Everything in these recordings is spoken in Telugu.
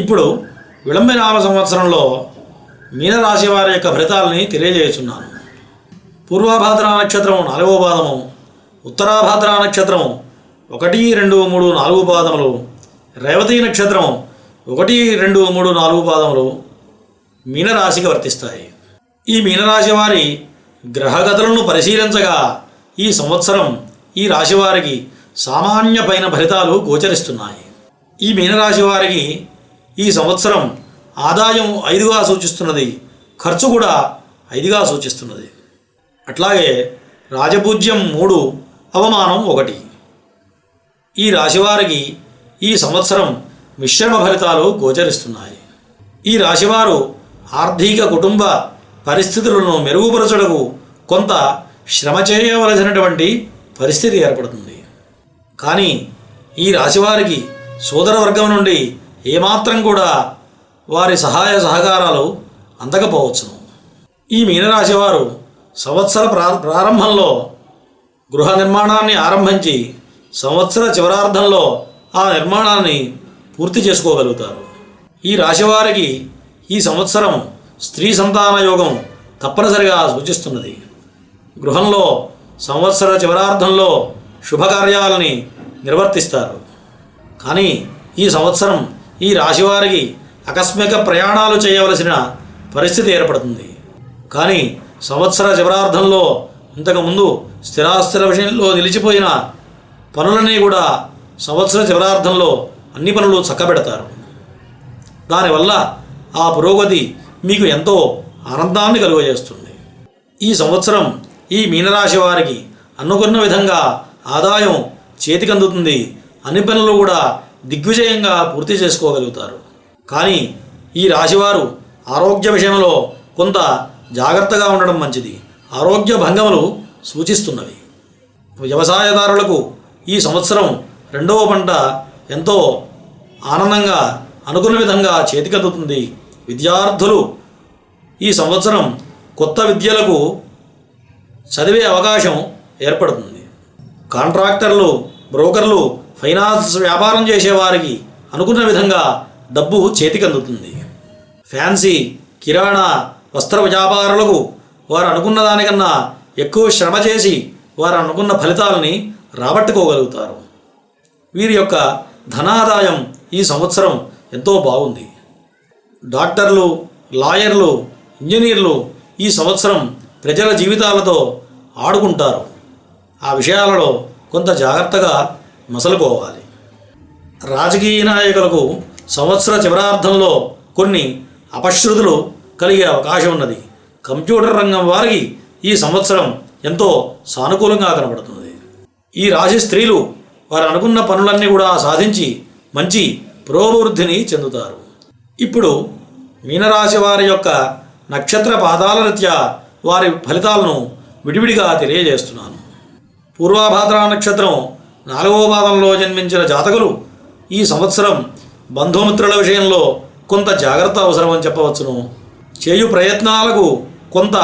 ఇప్పుడు విళంబనామ సంవత్సరంలో మీనరాశి వారి యొక్క ఫలితాలని తెలియజేస్తున్నాను. పూర్వభాద్ర నక్షత్రం నాలుగవ పాదము ఉత్తరాభాద్ర నక్షత్రం ఒకటి రెండు మూడు నాలుగు పాదములు రేవతి నక్షత్రం ఒకటి రెండు మూడు నాలుగు పాదములు మీనరాశికి వర్తిస్తాయి. ఈ మీనరాశి వారి గ్రహగతులను పరిశీలించగా ఈ సంవత్సరం ఈ రాశి వారికి సామాన్యమైన ఫలితాలు గోచరిస్తున్నాయి. ఈ మీనరాశి వారికి ఈ సంవత్సరం ఆదాయం ఐదుగా సూచిస్తున్నది ఖర్చు కూడా ఐదుగా సూచిస్తున్నది. అట్లాగే రాజపూజ్యం మూడు అవమానం ఒకటి. ఈ రాశివారికి ఈ సంవత్సరం మిశ్రమ ఫలితాలు గోచరిస్తున్నాయి. ఈ రాశివారు ఆర్థిక కుటుంబ పరిస్థితులను మెరుగుపరచడకు కొంత శ్రమ చేయవలసినటువంటి పరిస్థితి ఏర్పడుతుంది. కానీ ఈ రాశివారికి సోదరవర్గం నుండి ఏమాత్రం కూడా వారి సహాయ సహకారాలు అందకపోవచ్చును. ఈ మీనరాశి వారు సంవత్సర ప్రా ప్రారంభంలో గృహ నిర్మాణాన్ని ఆరంభించి సంవత్సర చివరార్థంలో ఆ నిర్మాణాన్ని పూర్తి చేసుకోగలుగుతారు. ఈ రాశివారికి ఈ సంవత్సరం స్త్రీ సంతాన యోగం తప్పనిసరిగా సూచిస్తున్నది. గృహంలో సంవత్సర చివరార్థంలో శుభకార్యాలని నిర్వర్తిస్తారు. కానీ ఈ సంవత్సరం ఈ రాశివారికి ఆకస్మిక ప్రయాణాలు చేయవలసిన పరిస్థితి ఏర్పడుతుంది. కానీ సంవత్సర చివరార్థంలో ఇంతకుముందు స్థిరాస్తుల విషయంలో నిలిచిపోయిన పనులన్నీ కూడా సంవత్సర చివరార్థంలో అన్ని పనులు చక్కబెడతారు. దానివల్ల ఆ పురోగతి మీకు ఎంతో ఆనందాన్ని కలుగజేస్తుంది. ఈ సంవత్సరం ఈ మీనరాశి వారికి అనుకున్న విధంగా ఆదాయం చేతికందుతుంది అన్ని పనులు కూడా దిగ్విజయంగా పూర్తి చేసుకోగలుగుతారు. కానీ ఈ రాశివారు ఆరోగ్య విషయంలో కొంత జాగ్రత్తగా ఉండడం మంచిది. ఆరోగ్య భంగములు సూచిస్తున్నవి. వ్యవసాయదారులకు ఈ సంవత్సరం రెండవ పంట ఎంతో ఆనందంగా అనుకున్న విధంగా చేతికందుతుంది. విద్యార్థులు ఈ సంవత్సరం కొత్త విద్యలకు చదివే అవకాశం ఏర్పడుతుంది. కాంట్రాక్టర్లు బ్రోకర్లు ఫైనాన్స్ వ్యాపారం చేసేవారికి అనుకున్న విధంగా డబ్బు చేతికందుతుంది. ఫ్యాన్సీ కిరాణా వస్త్ర వ్యాపారులకు వారు అనుకున్న దానికన్నా ఎక్కువ శ్రమ చేసి వారు అనుకున్న ఫలితాలని రాబట్టుకోగలుగుతారు. వీరి యొక్క ధనాదాయం ఈ సంవత్సరం ఎంతో బాగుంది. డాక్టర్లు లాయర్లు ఇంజనీర్లు ఈ సంవత్సరం ప్రజల జీవితాలతో ఆడుకుంటారు. ఆ విషయాలలో కొంత జాగ్రత్తగా మసలుకోవాలి. రాజకీయ నాయకులకు సంవత్సర చివరార్థంలో కొన్ని అపశృతులు కలిగే అవకాశం ఉన్నది. కంప్యూటర్ రంగం వారికి ఈ సంవత్సరం ఎంతో సానుకూలంగా కనబడుతుంది. ఈ రాశి స్త్రీలు వారు అనుకున్న పనులన్నీ కూడా సాధించి మంచి పురోభివృద్ధిని చెందుతారు. ఇప్పుడు మీనరాశి వారి యొక్క నక్షత్ర పాదాల రీత్యా వారి ఫలితాలను విడివిడిగా తెలియజేస్తున్నాను. పూర్వాభాద్ర నక్షత్రం నాలుగవ పాదంలో జన్మించిన జాతకులు ఈ సంవత్సరం బంధుమిత్రుల విషయంలో కొంత జాగ్రత్త అవసరమని చెప్పవచ్చును. చేయు ప్రయత్నాలకు కొంత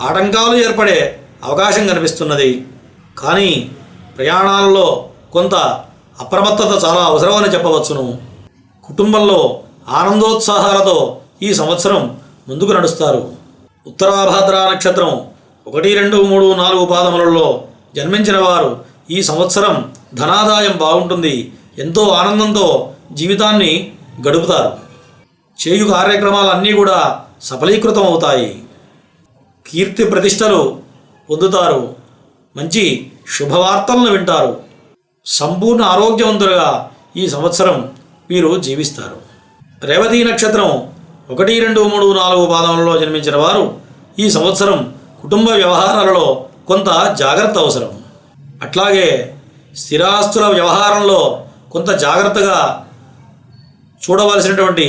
ఆటంకాలు ఏర్పడే అవకాశం కనిపిస్తున్నది. కానీ ప్రయాణాలలో కొంత అప్రమత్తత చాలా అవసరమని చెప్పవచ్చును. కుటుంబంలో ఆనందోత్సాహాలతో ఈ సంవత్సరం ముందుకు నడుస్తారు. ఉత్తరాభాద్ర నక్షత్రం ఒకటి రెండు మూడు నాలుగు పాదములలో జన్మించిన వారు ఈ సంవత్సరం ధనాదాయం బాగుంటుంది. ఎంతో ఆనందంతో జీవితాన్ని గడుపుతారు. చేయు కార్యక్రమాలన్నీ కూడా సఫలీకృతం అవుతాయి కీర్తి ప్రతిష్టలు పొందుతారు. మంచి శుభవార్తలను వింటారు. సంపూర్ణ ఆరోగ్యవంతులుగా ఈ సంవత్సరం వీరు జీవిస్తారు. రేవతి నక్షత్రం ఒకటి రెండు మూడు నాలుగు పాదములలో జన్మించిన వారు ఈ సంవత్సరం కుటుంబ వ్యవహారాలలో కొంత జాగ్రత్త అవసరం. అట్లాగే స్థిరాస్తుల వ్యవహారంలో కొంత జాగ్రత్తగా చూడవలసినటువంటి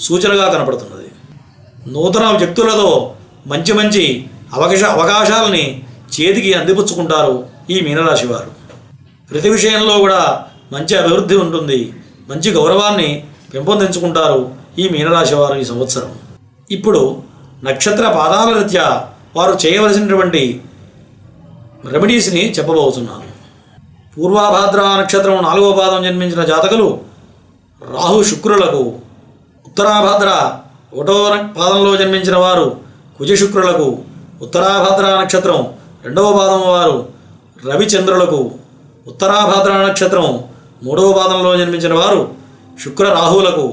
సూచనగా కనపడుతున్నది. నూతన వ్యక్తులతో మంచి మంచి అవకాశ అవకాశాలని చేతికి అందిపుచ్చుకుంటారు ఈ మీనరాశి వారు. ప్రతి విషయంలో కూడా మంచి అభివృద్ధి ఉంటుంది. మంచి గౌరవాన్ని పెంపొందించుకుంటారు ఈ మీనరాశి వారు ఈ సంవత్సరం. ఇప్పుడు నక్షత్ర పాదాల రీత్యా వారు చేయవలసినటువంటి రెమెడీస్ని చెప్పబోతున్నాను. పూర్వాభాద్ర నక్షత్రం నాలుగో పాదం జన్మించిన జాతకులు రాహు శుక్రులకు ఉత్తరాభద్ర ఒకటో పాదంలో జన్మించిన వారు కుజశుక్రులకు ఉత్తరాభాద్ర నక్షత్రం రెండవ పాదం వారు రవిచంద్రులకు ఉత్తరాభాద్ర నక్షత్రం మూడవ పాదంలో జన్మించిన వారు శుక్ర రాహులకు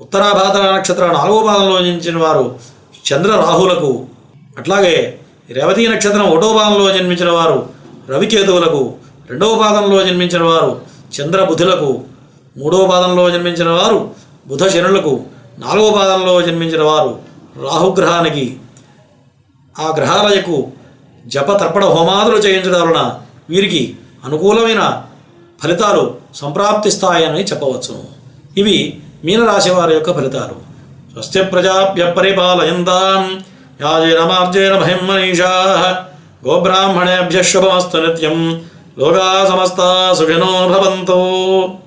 ఉత్తరాభాద్ర నక్షత్ర నాలుగవ పాదంలో జన్మించిన వారు చంద్ర రాహులకు. అట్లాగే రేవతి నక్షత్రం ఒకటో పాదంలో జన్మించిన వారు రవికేతువులకు రెండవ పాదంలో జన్మించిన వారు చంద్ర బుధులకు మూడవ పాదంలో జన్మించిన వారు బుధ శనులకు నాలుగవ పాదంలో జన్మించిన వారు రాహుగ్రహానికి. ఆ గ్రహాలయకు జప తర్పణ హోమాదులు చేయించడం వలన వీరికి అనుకూలమైన ఫలితాలు సంప్రాప్తిస్తాయని చెప్పవచ్చు ఇవి మీనరాశి వారి యొక్క ఫలితాలు. స్వస్తి ప్రజాభ్య పరిపాలయంతాం యాజేనమార్జేన భయం మనీషా గోబ్రాహ్మణేభ్య శుభమస్తు నిత్యం Lo que pasa es que no nos.